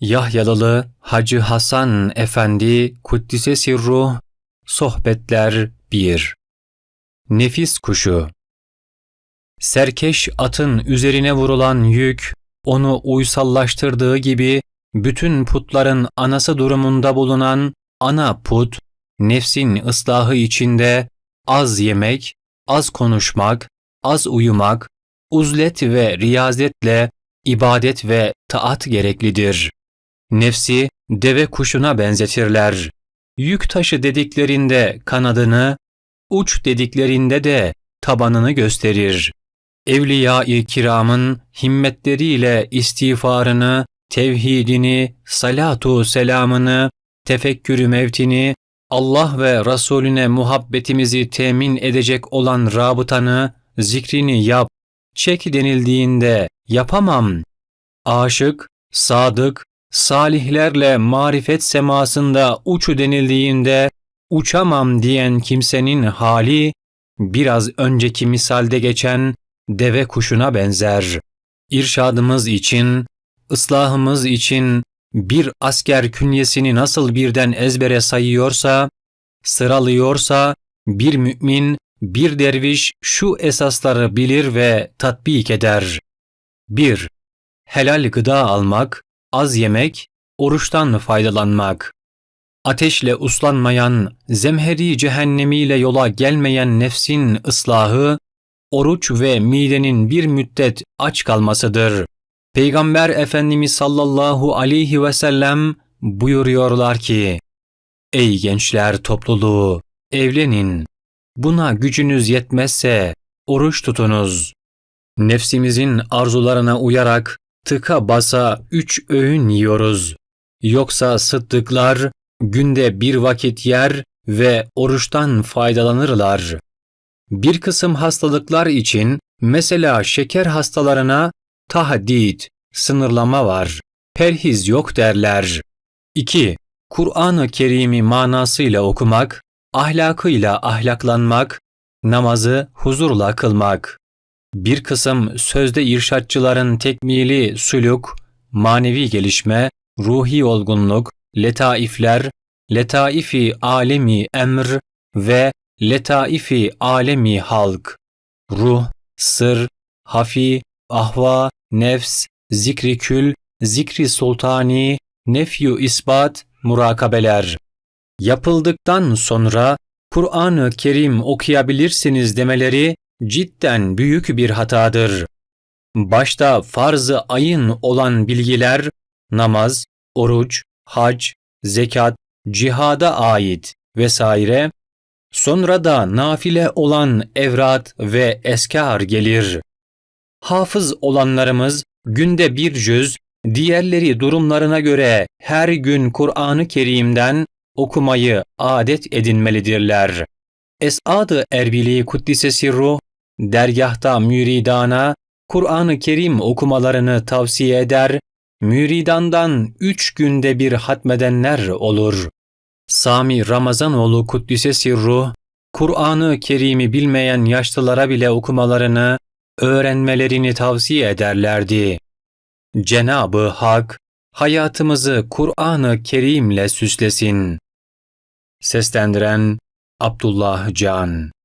Yahyalılı Hacı Hasan Efendi Kuddise Sirruh Sohbetler 1 Nefis Kuşu Serkeş atın üzerine vurulan yük, onu uysallaştırdığı gibi bütün putların anası durumunda bulunan ana put, nefsin ıslahı içinde az yemek, az konuşmak, az uyumak, uzlet ve riyazetle ibadet ve taat gereklidir. Nefsi deve kuşuna benzetirler. Yük taşı dediklerinde kanadını, uç dediklerinde de tabanını gösterir. Evliya-i kiramın himmetleriyle istiğfarını, tevhidini, salatu selamını, tefekkürü mevtini, Allah ve Resulüne muhabbetimizi temin edecek olan rabıtanı, zikrini yap, çek denildiğinde yapamam. Aşık, sadık, salihlerle marifet semasında uçu denildiğinde uçamam diyen kimsenin hali biraz önceki misalde geçen deve kuşuna benzer. İrşadımız için, ıslahımız için bir asker künyesini nasıl birden ezbere sayıyorsa, sıralıyorsa bir mümin, bir derviş şu esasları bilir ve tatbik eder. 1. Helal gıda almak, az yemek, oruçtan faydalanmak. Ateşle uslanmayan, zemheri cehennemiyle yola gelmeyen nefsin ıslahı, oruç ve midenin bir müddet aç kalmasıdır. Peygamber Efendimiz sallallahu aleyhi ve sellem buyuruyorlar ki, Ey gençler topluluğu, evlenin. Buna gücünüz yetmezse oruç tutunuz. Nefsimizin arzularına uyarak tıka basa üç öğün yiyoruz. Yoksa sıddıklar günde bir vakit yer ve oruçtan faydalanırlar. Bir kısım hastalıklar için mesela şeker hastalarına tahdit, sınırlama var, perhiz yok derler. 2. Kur'an-ı Kerim'i manasıyla okumak, ahlakıyla ahlaklanmak, namazı huzurla kılmak. Bir kısım sözde irşatçıların tekmili suluk, manevi gelişme, ruhi olgunluk, letaifler, letaifi alemi emr ve letaifi alemi halk, ruh, sır, hafi, ahva, nefs, zikri kül, zikri sultani, nefyu isbat, murakabeler. Yapıldıktan sonra Kur'an-ı Kerim okuyabilirsiniz demeleri cidden büyük bir hatadır. Başta farz-ı ayın olan bilgiler namaz, oruç, hac, zekat, cihada ait vesaire, sonra da nafile olan evrat ve eskar gelir. Hafız olanlarımız günde bir cüz, diğerleri durumlarına göre her gün Kur'an-ı Kerim'den okumayı adet edinmelidirler. Esad-ı Erbili Kuddise Sirru, dergahta müridana Kur'an-ı Kerim okumalarını tavsiye eder, müridandan üç günde bir hatmedenler olur. Sami Ramazanoğlu Kuddise Sirru, Kur'an-ı Kerim'i bilmeyen yaşlılara bile okumalarını, öğrenmelerini tavsiye ederlerdi. Cenabı Hak, hayatımızı Kur'an-ı Kerim'le süslesin. Seslendiren Abdullah Can